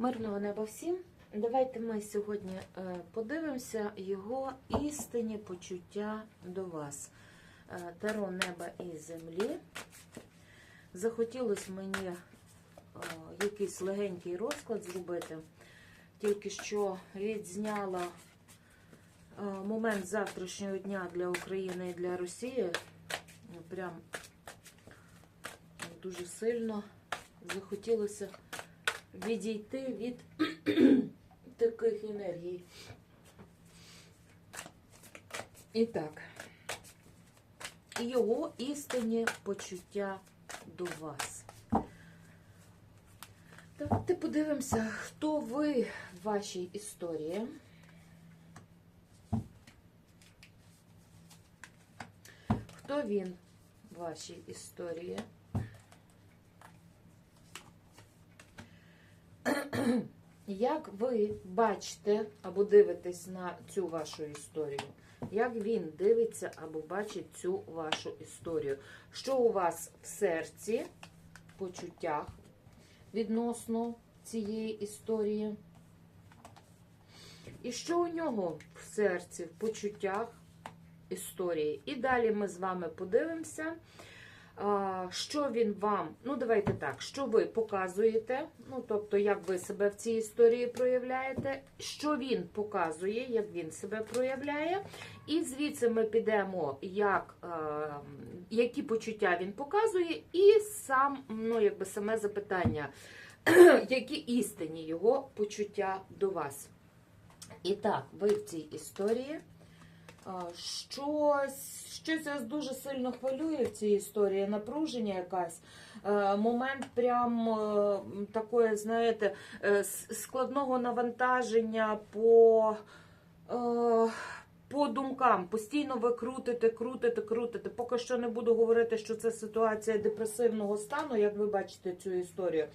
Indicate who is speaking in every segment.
Speaker 1: Мирного неба всім. Давайте ми сьогодні е, подивимося його істинні почуття до вас. Е, Таро неба і землі. Захотілося мені е, якийсь легенький розклад зробити. Тільки що відзняла момент завтрашнього дня для України і для Росії. Прям дуже сильно захотілося відійти від таких енергій. І так, його істинні почуття до вас. Давайте подивимося, хто ви в вашій історії. Хто він в вашій історії? Як ви бачите або дивитесь на цю вашу історію? Як він дивиться або бачить цю вашу історію? Що у вас в серці, почуттях відносно цієї історії? І що у нього в серці, в почуттях історії? І далі ми з вами подивимося. Що він вам, ну давайте так, що ви показуєте, ну тобто, як ви себе в цій історії проявляєте, що він показує, як він себе проявляє, і звідси ми підемо, як, які почуття він показує, і сам, ну якби саме запитання, які істинні його почуття до вас. І так, ви в цій історії. Щось, щось вас дуже сильно хвилює в цій історії, напруження якась. Е, Момент прям е, такої, знаєте, е, складного навантаження по, по думкам. Постійно ви крутите, крутите, крутите. Поки що не буду говорити, що це ситуація депресивного стану, як ви бачите цю історію.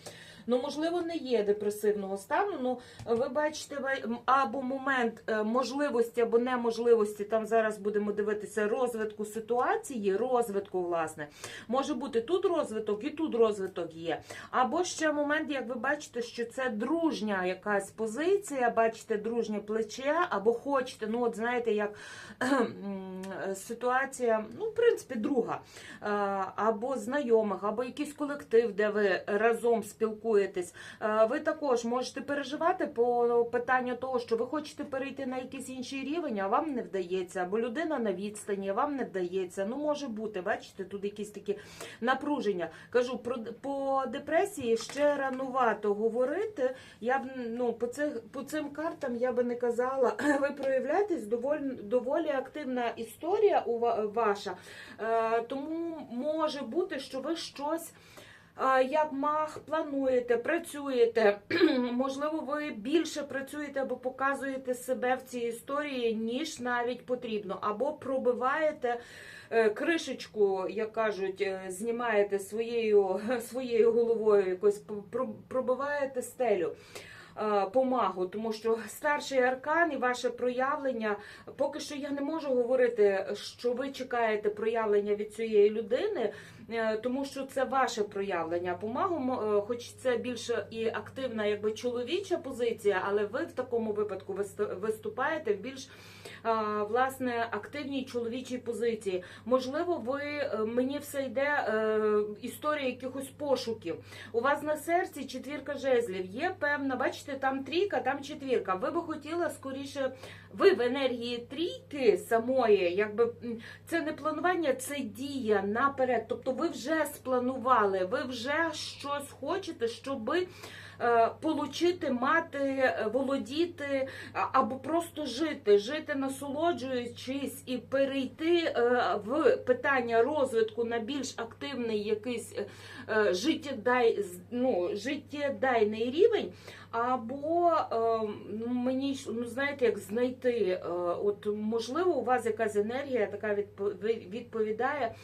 Speaker 1: Ну, можливо, не є депресивного стану. Ну, ви бачите, або момент е, можливості або неможливості, там зараз будемо дивитися розвитку ситуації, розвитку, власне. Може бути тут розвиток і тут розвиток є. Або ще момент, як ви бачите, що це дружня якась позиція, бачите, дружнє плече, або хочете, ну, от знаєте, як ситуація, ну, в принципі, друга, Е, або знайомих, або якийсь колектив, де ви разом спілкуєтесь. Е, Ви також можете переживати по питанню того, що ви хочете перейти на якийсь інший рівень, а вам не вдається, або людина на відстані, вам не вдається. Ну, може бути, бачите, тут якісь такі напруження. Кажу, про по депресії ще ранувато говорити. Я б ну по цих по цим картам я би не казала. Ви проявляєтесь доволі доволі активна історія ваша. Е, тому може бути, що ви щось. е, Як маг плануєте, працюєте, можливо, ви більше працюєте або показуєте себе в цій історії, ніж навіть потрібно, або пробиваєте е, кришечку, як кажуть, знімаєте своєю, своєю головою, якось про- пробиваєте стелю. Е, Помагу, тому що старший аркан і ваше проявлення, поки що я не можу говорити, що ви чекаєте проявлення від цієї людини, тому що це ваше проявлення помагу, е, хоч це більше і активна, якби чоловіча позиція, але ви в такому випадку вист- виступаєте в більш власне активній чоловічій позиції. Можливо, ви е, мені все йде е, історія якихось пошуків. У вас на серці четвірка жезлів. Є певна, бачите, там трійка, там четвірка. Ви би хотіли скоріше, ви в енергії трійки самої, якби це не планування, це дія наперед. Тобто ви вже спланували, ви вже щось хочете, щоби. Е, Получити, мати, володіти або просто жити, жити насолоджуючись і перейти е, в питання розвитку на більш активний якийсь е, життєдай, ну, життєдайний рівень, або ну, мені ну, знаєте, як знайти, от можливо, у вас якась енергія така відпо- відповідає.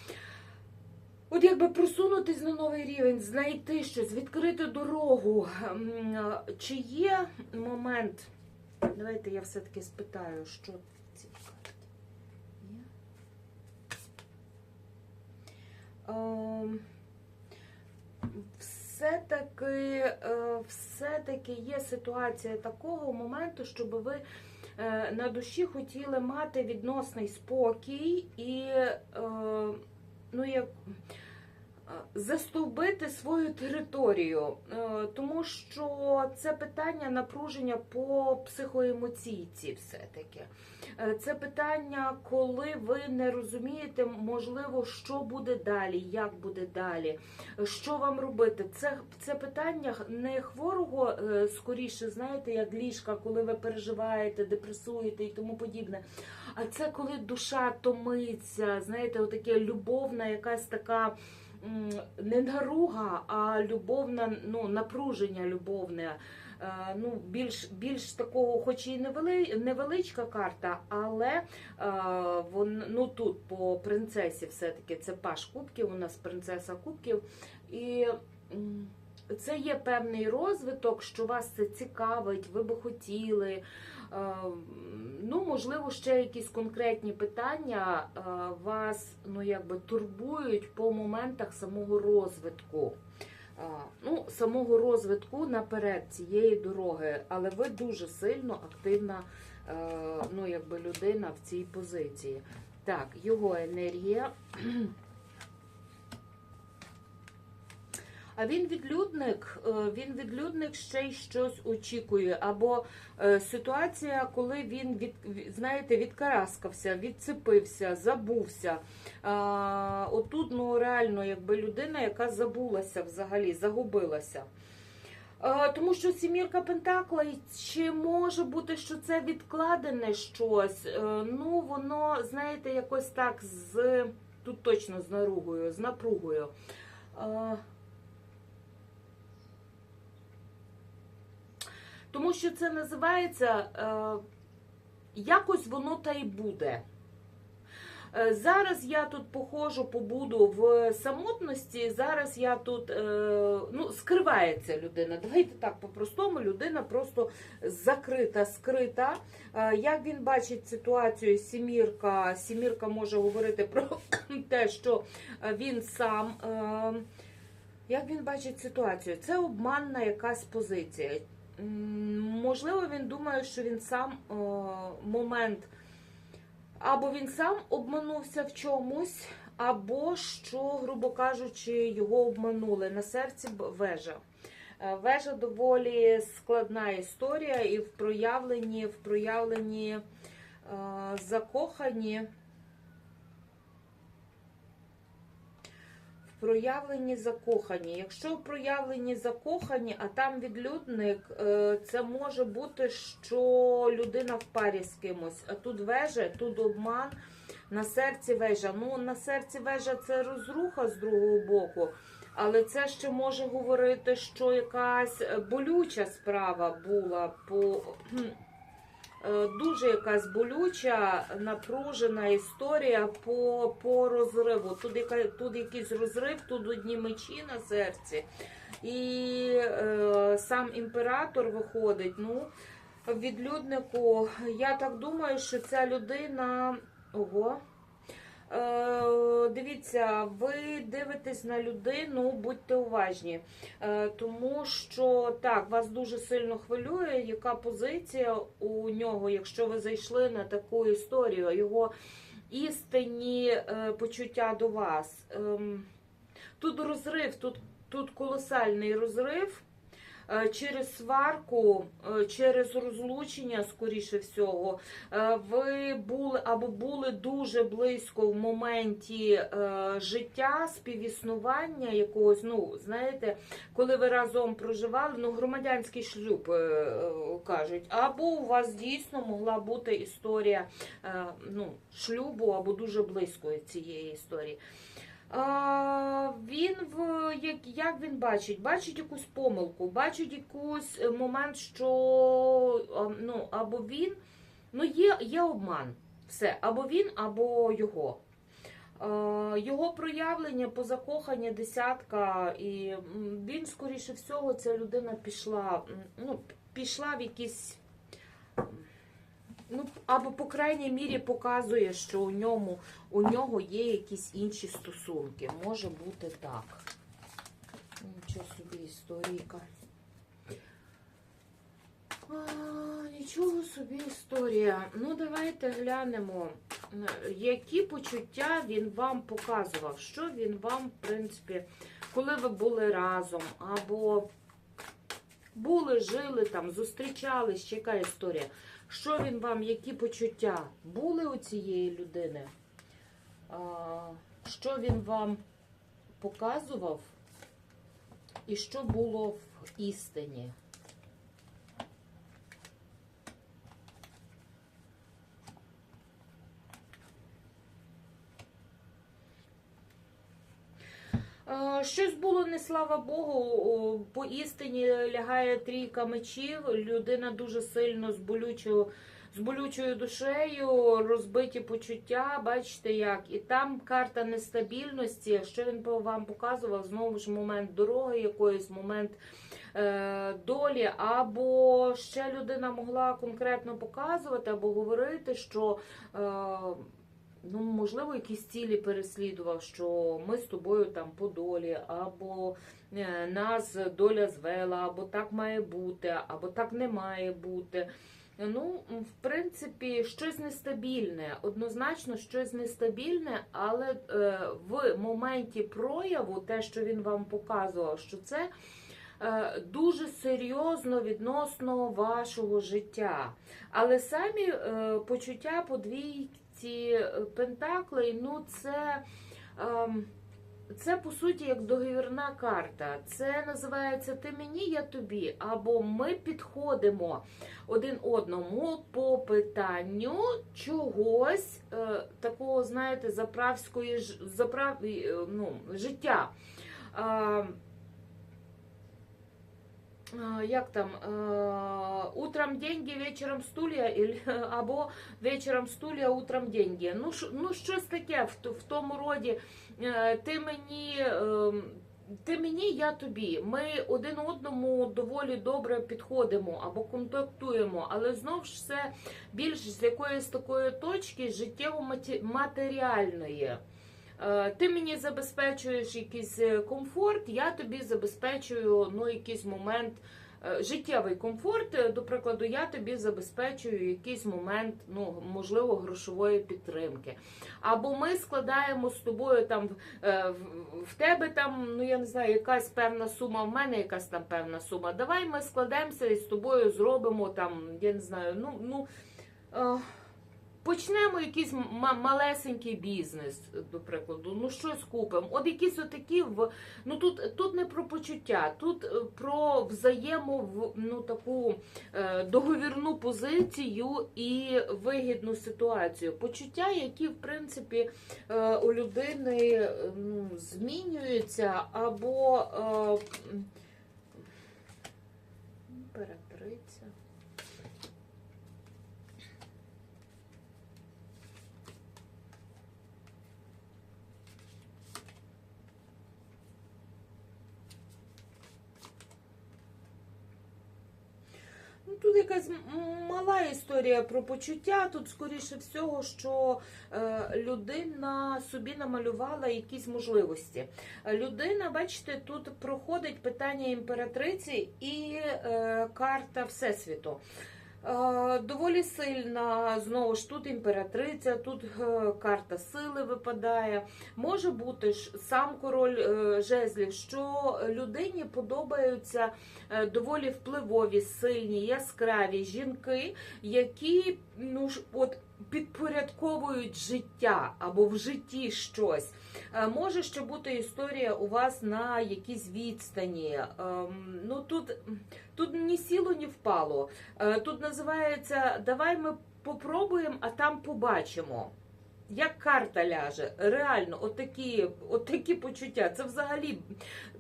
Speaker 1: От якби просунутись на новий рівень, знайти щось, відкрити дорогу. Е, Чи є момент? Давайте я все-таки спитаю, що ці карти є. Ем, все-таки, е, все-таки є ситуація такого моменту, щоб ви е, на душі хотіли мати відносний спокій і е, ну, як, застовбити свою територію, Е, тому що це питання напруження по психоемоційці все-таки. Е, Це питання, коли ви не розумієте, можливо, що буде далі, як буде далі, що вам робити. Це, це питання не хворого, е, скоріше, знаєте, як ліжка, коли ви переживаєте, депресуєте і тому подібне. А це коли душа томиться, знаєте, отаке любовна, якась така. Не наруга, а любовна, ну, напруження любовне. Е, Ну, більш, більш такого, хоч і невеличка карта, але е, вон, ну, тут по принцесі все-таки це паш кубків, у нас принцеса кубків. І це є певний розвиток, що вас це цікавить, ви би хотіли. Е, Ну, можливо, ще якісь конкретні питання е, вас ну, якби турбують по моментах самого розвитку. Ну, самого розвитку наперед цієї дороги, але ви дуже сильно активна е, ну, якби людина в цій позиції. Так, його енергія. А він відлюдник, е, він відлюдник ще й щось очікує. Або е, ситуація, коли він від, знаєте, відкараскався, відцепився, забувся. Отут, ну реально, якби людина, яка забулася взагалі, загубилася. Тому що сімірка Пентакла, чи може бути, що це відкладене щось? Е, ну, воно, знаєте, якось так з тут точно з наругою, з напругою. Тому що це називається е, якось воно та й буде. Е, Зараз я тут походжу, побуду в самотності. Зараз я тут е, ну, скривається людина. Давайте так по-простому, людина просто закрита, скрита. Е, Як він бачить ситуацію, сімірка, сімірка може говорити про те, що він сам. е, Як він бачить ситуацію? Це обманна якась позиція. Можливо, він думає, що він сам е, момент, або він сам обманувся в чомусь, або що, грубо кажучи, його обманули. На серці вежа. Е, Вежа доволі складна історія, і в проявленні, в проявленні е, закохані. В проявленні закохані. Якщо в проявленні закохані, а там відлюдник, е, це може бути, що людина в парі з кимось. А тут вежа, тут обман, на серці вежа. Ну, на серці вежа це розруха з другого боку. Але це ще може говорити, що якась е, болюча справа була по дуже якась болюча, напружена історія по, по розриву. Тут, яка, тут якийсь розрив, тут одні мечі на серці. І е, сам імператор виходить. Ну, відлюднику, я так думаю, що ця людина. Ого. Е, дивіться, ви дивитесь на людину, будьте уважні, е, тому що так, вас дуже сильно хвилює, яка позиція у нього, якщо ви зайшли на таку історію, його істинні е, почуття до вас. Ем, Тут розрив, тут, тут колосальний розрив. Е, Через сварку, е, через розлучення, скоріше всього, е, ви були або були дуже близько в моменті життя, співіснування якогось, ну, знаєте, коли ви разом проживали, ну, громадянський шлюб кажуть, або у вас дійсно могла бути історія ну, шлюбу або дуже близької цієї історії. Він в як, як він бачить? Бачить якусь помилку, бачить якийсь е, момент, що ну, або він, ну є, є обман. Все, або він, або його. Його проявлення по закохання десятка, і він, скоріше всього, ця людина пішла, ну, пішла в якісь. Ну, або, по крайній мірі, показує, що у ньому у нього є якісь інші стосунки. Може бути так. Нічого собі історійка. А, нічого собі історія. Ну, давайте глянемо, е, які почуття він вам показував. Що він вам, в принципі, коли ви були разом, або були, жили там, зустрічались, яка історія. Що він вам, які почуття були у цієї людини? Що він вам показував? І що було в істині? Щось було не слава Богу. По істині лягає трійка мечів. Людина дуже сильно з болючою, з болючою душею, розбиті почуття. Бачите як? І там карта нестабільності. Що він вам показував? Знову ж момент дороги, якоїсь момент е, долі, або ще людина могла конкретно показувати, або говорити, що. Е, ну, можливо, якісь цілі переслідував, що ми з тобою там по долі, або е, нас доля звела, або так має бути, або так не має бути. Ну, в принципі, щось нестабільне, однозначно щось нестабільне, але е, в моменті прояву, те, що він вам показував, що це е, дуже серйозно відносно вашого життя. Але самі почуття по двійці е, пентаклей, ну це. ем, це по суті як договірна карта. Це називається Ти мені, я тобі. Або ми підходимо один одному по питанню чогось е, такого, знаєте, заправської заправ, е, ну, життя. Е, як там, е, утром деньги, вечором стулья, або вечором стулья, утром деньги. Ну, ну щось таке в, в тому роді. Е, Ти мені, е, ти мені, я тобі. Ми один одному доволі добре підходимо або контактуємо, але знов ж це більш з якоїсь такої точки життєво-матеріальної. Е, Ти мені забезпечуєш якийсь е, комфорт, я тобі забезпечую ну, якийсь момент. е, Життєвий комфорт, Е, до прикладу, я тобі забезпечую якийсь момент, ну можливо, грошової підтримки. Або ми складаємо з тобою там е, в тебе там, ну я не знаю, якась певна сума, в мене якась там певна сума. Давай ми складемося і з тобою зробимо там, я не знаю, ну ну. Почнемо якийсь малесенький бізнес, до прикладу, ну щось купимо. От якісь отакі ну тут, тут не про почуття, тут е, про взаємо в ну таку е, договірну позицію і вигідну ситуацію. Почуття, які в принципі е, у людини ну, змінюються або е, тут якась мала історія про почуття. Тут, скоріше всього, що е, людина собі намалювала якісь можливості. Людина, бачите, тут проходить питання імператриці і е, карта Всесвіту. Е, Доволі сильна, знову ж тут імператриця, тут е, карта сили випадає. Може бути ж сам король е, жезлів, що людині подобаються доволі впливові, сильні, яскраві жінки, які ну от підпорядковують життя або в житті щось. Е, Може ще бути історія у вас на якійсь відстані. Ем, Ну тут, тут ні сіло, ні впало. Е, Тут називається Давай ми попробуємо, а там побачимо. Як карта ляже, реально, отакі, отакі почуття. Це взагалі,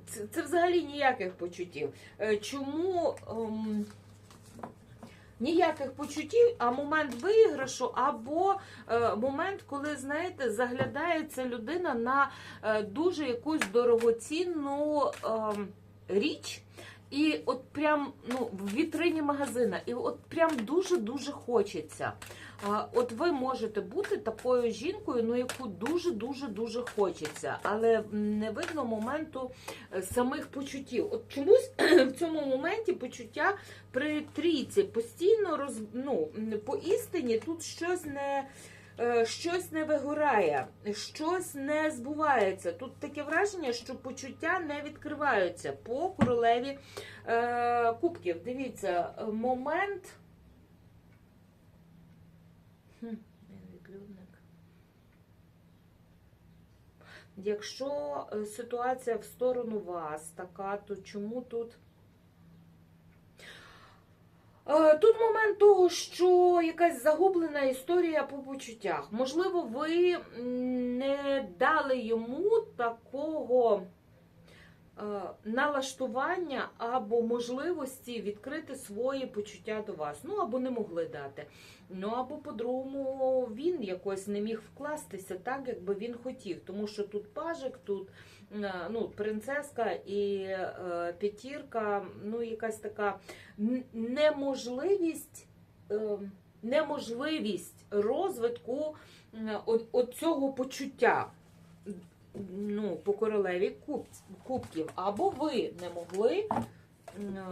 Speaker 1: це, це взагалі ніяких почуттів. Е, Чому ем, ніяких почуттів, а момент виграшу, або е, момент, коли, знаєте, заглядається людина на е, дуже якусь дорогоцінну ем, річ. І от прям ну, в вітрині магазина, і от прям дуже-дуже хочеться. От ви можете бути такою жінкою, ну яку дуже дуже дуже хочеться, але не видно моменту е, самих почуттів. От чомусь в цьому моменті почуття при трійці постійно роз, ну, по істині тут щось не. Е, Щось не вигорає, щось не збувається. Тут таке враження, що почуття не відкриваються по королеві е, кубків. Дивіться, е, момент. Якщо ситуація в сторону вас така, то чому тут? Е, Тут момент того, що якась загублена історія по почуттях. Можливо, ви не дали йому такого е, налаштування або можливості відкрити свої почуття до вас. Ну або не могли дати. Ну або по-другому він якось не міг вкластися так, як би він хотів. Тому що тут пажик, тут е, ну, принцеска і е, п'ятірка, ну якась така неможливість. е, Неможливість розвитку е, цього почуття ну, по королеві куб, кубків. Або ви не могли, е,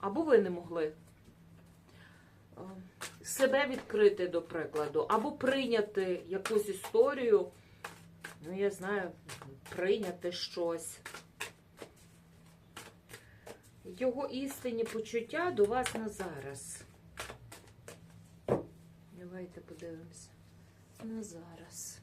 Speaker 1: або ви не могли е, себе відкрити, до прикладу, або прийняти якусь історію, ну, я знаю, прийняти щось. Його істинні почуття до вас на зараз. Давайте подивимося. На зараз.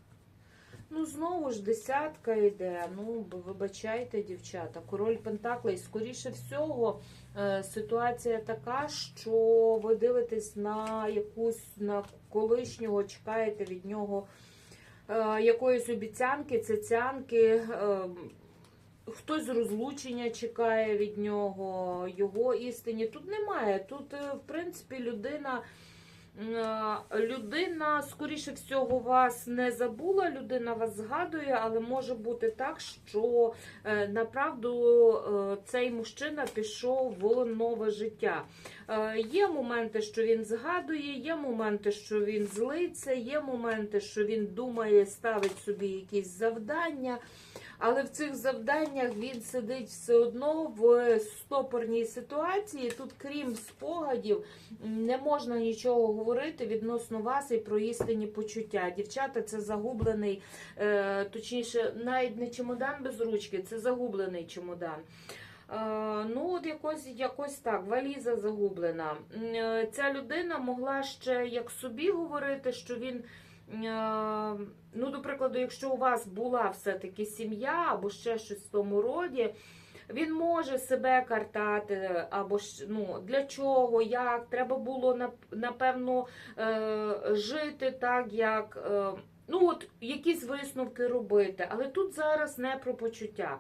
Speaker 1: Ну, знову ж десятка йде. Ну, вибачайте, дівчата. Король Пентаклей, скоріше всього, е, ситуація така, що ви дивитесь на якусь на колишнього, чекаєте від нього е, якоїсь обіцянки, цяцянки. е, Хтось розлучення чекає від нього, його істині. Тут немає. Тут, в принципі, людина. Е, Людина, скоріше всього, вас не забула, людина вас згадує, але може бути так, що е, направду е, цей мужчина пішов в нове життя. Є моменти, що він згадує, є моменти, що він злиться, є моменти, що він думає, ставить собі якісь завдання. Але в цих завданнях він сидить все одно в стопорній ситуації. Тут, крім спогадів, не можна нічого говорити відносно вас і про істинні почуття. Дівчата, це загублений, е, точніше, навіть не чемодан без ручки, це загублений чемодан. Е, Ну, от якось, якось так, валіза загублена. Е, Ця людина могла ще як собі говорити, що він. Е, Ну, до прикладу, якщо у вас була все-таки сім'я або ще щось в тому роді, він може себе картати, або ну, для чого, як, треба було нап- напевно е, жити так, як. Ну, от якісь висновки робити, але тут зараз не про почуття.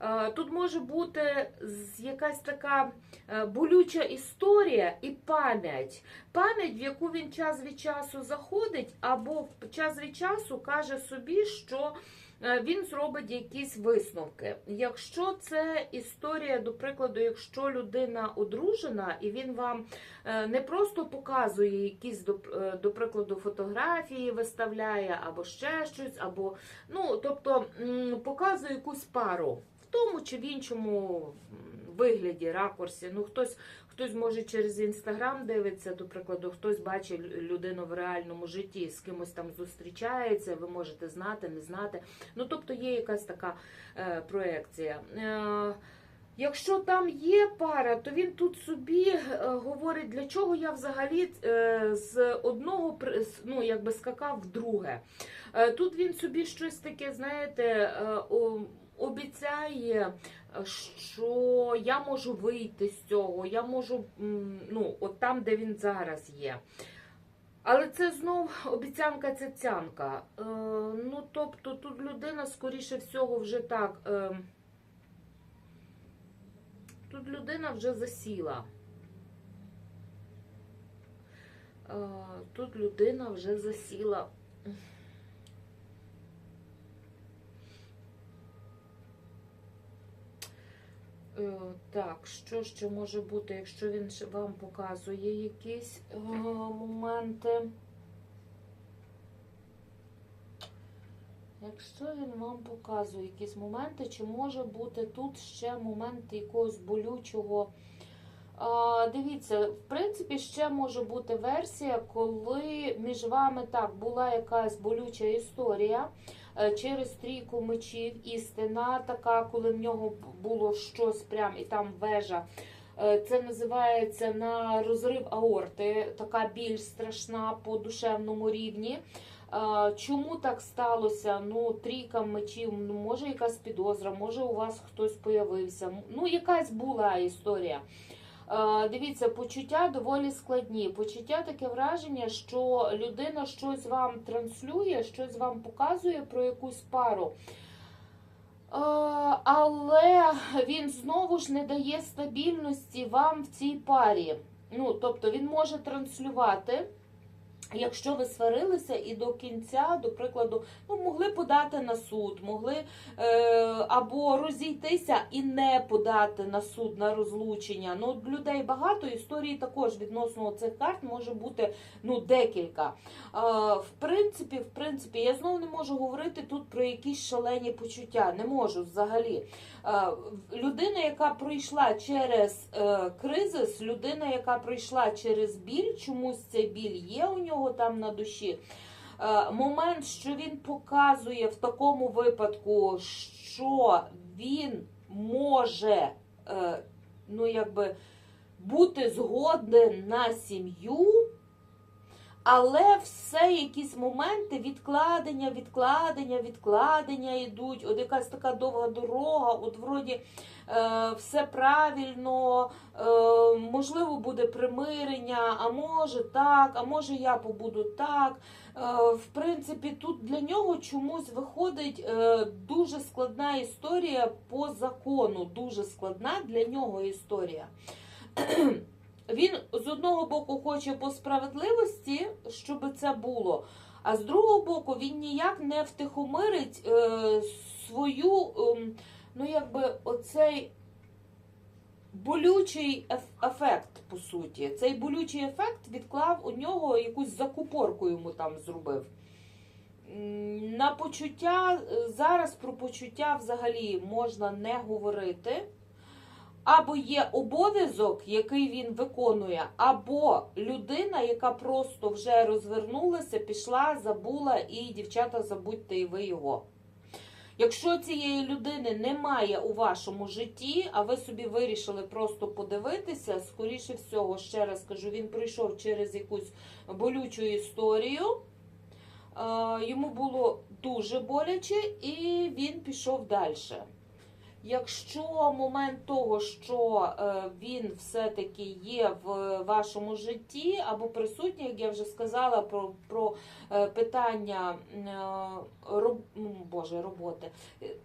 Speaker 1: Е, Тут може бути якась така е, болюча історія і пам'ять. Пам'ять, в яку він час від часу заходить, або час від часу каже собі, що він зробить якісь висновки. Якщо це історія, до прикладу, якщо людина одружена, і він вам е, не просто показує якісь, до, е, прикладу, фотографії виставляє, або ще щось, або ну, тобто показує якусь пару в тому чи в іншому вигляді, ракурсі. Ну, хтось, хтось може через інстаграм дивиться, до прикладу, хтось бачить людину в реальному житті, з кимось там зустрічається, ви можете знати, не знати. Ну, тобто є якась така е, проекція. Е, Якщо там є пара, то він тут собі е, говорить, для чого я взагалі е, з одного ну, якби скакав в друге. Е, тут він собі щось таке, знаєте, обіцяє, що я можу вийти з цього, я можу, ну, от там, де він зараз є. Але це знов обіцянка цяцянка. Е, ну, тобто тут людина, скоріше всього, вже так. Е, тут людина вже засіла. Е, тут людина вже засіла. Е, так, що ще може бути, якщо він вам показує якісь е, моменти? Якщо він вам показує якісь моменти, чи може бути тут ще момент якогось болючого? Дивіться, в принципі, ще може бути версія, коли між вами так була якась болюча історія через трійку мечів, істина така, коли в нього було щось прям і там вежа. Е, Це називається на розрив аорти, така біль страшна по душевному рівні. Е, Чому так сталося? Ну, трійка мечів, ну може якась підозра, може у вас хтось появився. Ну, якась була історія. Е, Дивіться, почуття доволі складні. Почуття таке враження, що людина щось вам транслює, щось вам показує про якусь пару. Е, Але він знову ж не дає стабільності вам в цій парі. Ну, тобто він може транслювати. Якщо ви сварилися і до кінця, до прикладу, ну могли подати на суд, могли е, або розійтися і не подати на суд на розлучення. Ну людей багато історії також відносно цих карт може бути ну декілька. Е, в принципі, в принципі, я знову не можу говорити тут про якісь шалені почуття. Не можу взагалі. Е, людина, яка пройшла через е, кризис, людина, яка пройшла через біль, чомусь цей біль є у нього там на душі. Е, момент, що він показує в такому випадку, що він може е, ну, якби, бути згоден на сім'ю. Але все якісь моменти відкладення, відкладення, відкладення йдуть. От якась така довга дорога, от вроді е, все правильно, е, можливо, буде примирення, а може так, а може я побуду так. Е, в принципі, тут для нього чомусь виходить е, дуже складна історія по закону. Дуже складна для нього історія. Він з одного боку хоче по справедливості, щоб це було, а з другого боку він ніяк не втихомирить е, свою, ем, ну якби оцей болючий ефект, по суті. Цей болючий ефект відклав у нього якусь закупорку йому там зробив. На почуття е, зараз про почуття взагалі можна не говорити. Або є обов'язок, який він виконує, або людина, яка просто вже розвернулася, пішла, забула, і дівчата, забудьте і ви його. Якщо цієї людини немає у вашому житті, а ви собі вирішили просто подивитися, скоріше всього, ще раз кажу, він пройшов через якусь болючу історію. Е, Йому було дуже боляче, і він пішов далі. Якщо момент того, що е, він все-таки є в вашому житті або присутній, як я вже сказала, про, про е, питання е, роб, ну, Боже, роботи,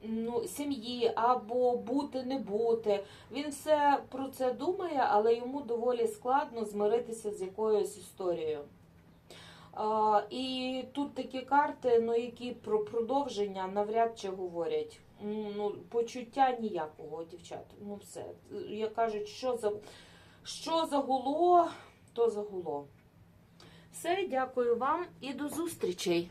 Speaker 1: ну, сім'ї або бути, не бути, він все про це думає, але йому доволі складно змиритися з якоюсь історією. І тут такі карти, ну, які про продовження навряд чи говорять. Ну, почуття ніякого, дівчат. Ну, все. Як кажуть, що, за, що загуло, то загуло. Все, дякую вам і до зустрічей.